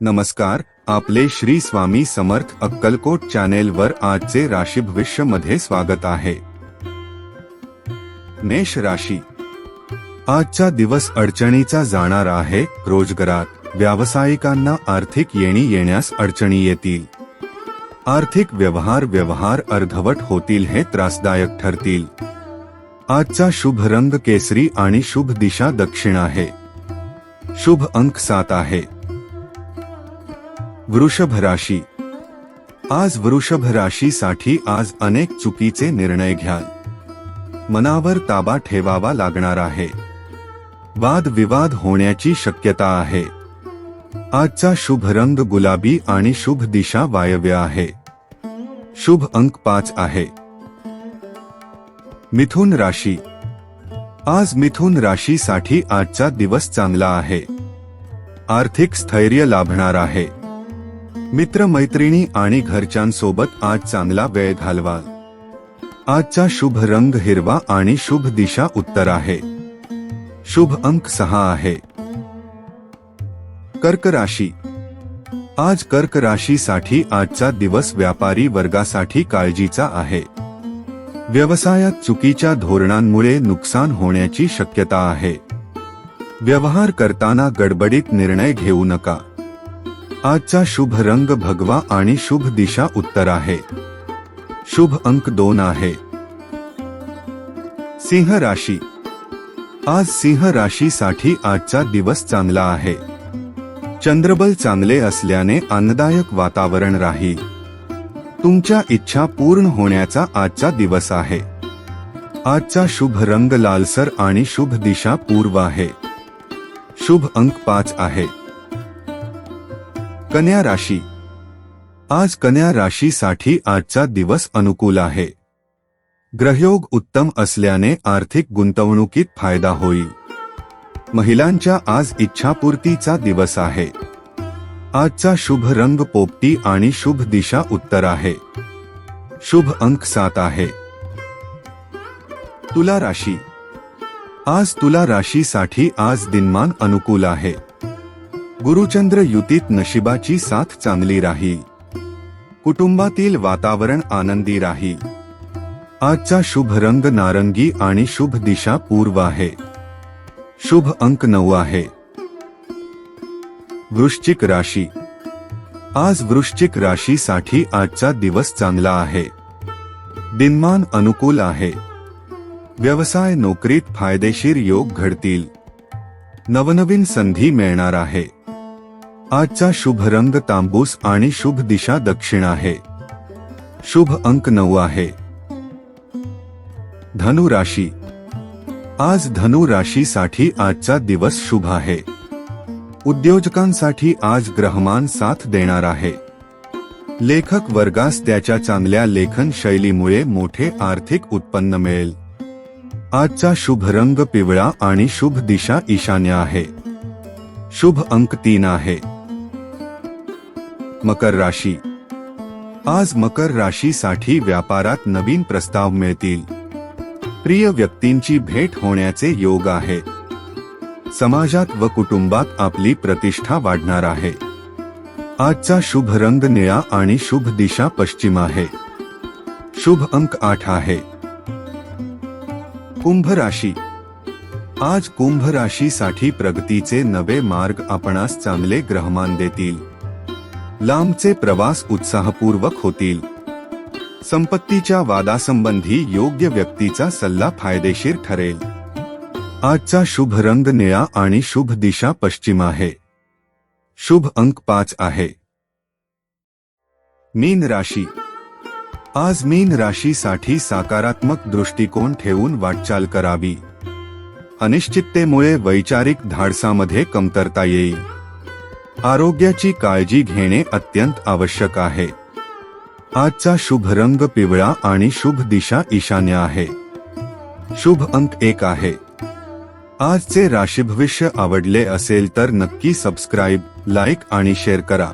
नमस्कार आपले श्री स्वामी समर्थ अक्कलकोट चॅनेल वर आजचे राशी भविष्यमध्ये स्वागत आहे. मेष राशी. आजचा दिवस अडचणीचा जाणार आहे रोजगारात व्यावसायिकांना आर्थिक येणी येण्यास अडचणी येतील. आर्थिक व्यवहार व्यवहार अर्धवट होतील हे त्रासदायक ठरतील. आजचा शुभ रंग केसरी आणि शुभ दिशा दक्षिण आहे. शुभ अंक सात आहे. वृषभ राशी आज वृषभ राशीसाठी आज अनेक चुकीचे निर्णय घ्याल. मनावर ताबा ठेवावा लागणार आहे. वाद विवाद होण्याची शक्यता आहे. आजचा शुभ रंग गुलाबी आणि शुभ दिशा वायव्य आहे. शुभ अंक पाच आहे. मिथुन राशी. आज मिथुन राशीसाठी आजचा दिवस चांगला आहे. आर्थिक स्थैर्य लाभणार आहे. मित्रमैत्रिणी आणि घरच्यांसोबत आज चांगला वेळ घालवा. आजचा शुभ रंग हिरवा आणि शुभ दिशा उत्तर आहे. शुभ अंक सहा आहे. कर्क राशी. आज कर्क राशीसाठी आजचा दिवस व्यापारी वर्गासाठी काळजीचा आहे. व्यवसायात चुकीच्या धोरणांमुळे नुकसान होण्याची शक्यता आहे. व्यवहार करताना गडबडीत निर्णय घेऊ नका. आजचा शुभ रंग भगवा आणि शुभ दिशा उत्तर आहे. शुभ अंक दोन आहे. सिंह राशी. आज सिंह राशीसाठी आजचा दिवस चांगला आहे. चंद्रबल चांगले असल्याने आनंददायक वातावरण राहील तुमच्या इच्छा पूर्ण होण्याचा आजचा दिवस आहे. आजचा शुभ रंग लालसर आणि शुभ दिशा पूर्व आहे. शुभ अंक पाच आहे. कन्या राशी. आज कन्या राशीसाठी आजचा दिवस अनुकूल आहे. ग्रहयोग उत्तम असल्याने आर्थिक गुंतवणुकीत फायदा होईल. महिलांच्या आज इच्छापूर्तीचा दिवस आहे. आजचा शुभ रंग पोपटी आणि शुभ दिशा उत्तर आहे. शुभ अंक सात आहे. तुला राशी. आज तुला राशीसाठी आज दिनमान अनुकूल आहे. गुरुचंद्र युतीत नशिबाची साथ चांगली राही. कुटुंबातील वातावरण आनंदी राही. आजचा शुभ रंग नारंगी आणि शुभ दिशा पूर्व आहे. शुभ अंक नऊ आहे. वृश्चिक राशी. आज वृश्चिक राशीसाठी आजचा दिवस चांगला आहे. दिनमान अनुकूल आहे. व्यवसाय नोकरीत फायदेशीर योग घडतील. नवनवीन संधी मिळणार आहे. आजचा शुभ रंग तांबूस आणि शुभ दिशा दक्षिण आहे. शुभ अंक नऊ आहे. धनु राशी. आज धनु राशीसाठी आजचा दिवस शुभ आहे. उद्योजकांसाठी आज ग्रहमान साथ देणार आहे. लेखक वर्गास त्याच्या चांगल्या लेखन शैलीमुळे मोठे आर्थिक उत्पन्न मिळेल. आजचा शुभ रंग पिवळा आणि शुभ दिशा ईशान्य आहे. शुभ अंक तीन आहे. मकर राशी. आज मकर राशीसाठी व्यापारात नवीन प्रस्ताव मिळतील. प्रिय व्यक्तींची भेट होण्याचे योग आहे. समाजात व कुटुंबात आपली प्रतिष्ठा वाढणार आहे. आजचा शुभ रंग निळा आणि शुभ दिशा पश्चिम आहे. शुभ अंक आठ आहे. कुंभ राशी. आज कुंभ राशीसाठी प्रगतीचे नवे मार्ग आपणास चांगले ग्रहमान देतील. लांबचे प्रवास उत्साहपूर्वक होतील. संपत्तीच्या वादासंबंधी योग्य व्यक्तीचा सल्ला फायदेशीर ठरेल. आजचा शुभ रंग निळा आणि शुभ दिशा पश्चिम आहे. शुभ अंक पाच आहे. मीन राशी. आज मीन राशीसाठी सकारात्मक दृष्टिकोन ठेवून वाटचाल करावी. अनिश्चिततेमुळे वैचारिक धाडसामध्ये कमतरता येईल. आरोग्याची काळजी घेणे अत्यंत आवश्यक आहे. आजचा शुभ रंग पिवळा आणि शुभ दिशा ईशान्य आहे. शुभ अंक एक आहे. आजचे राशी भविष्य आवडले असेल तर नक्की सबस्क्राईब लाईक आणि शेअर करा.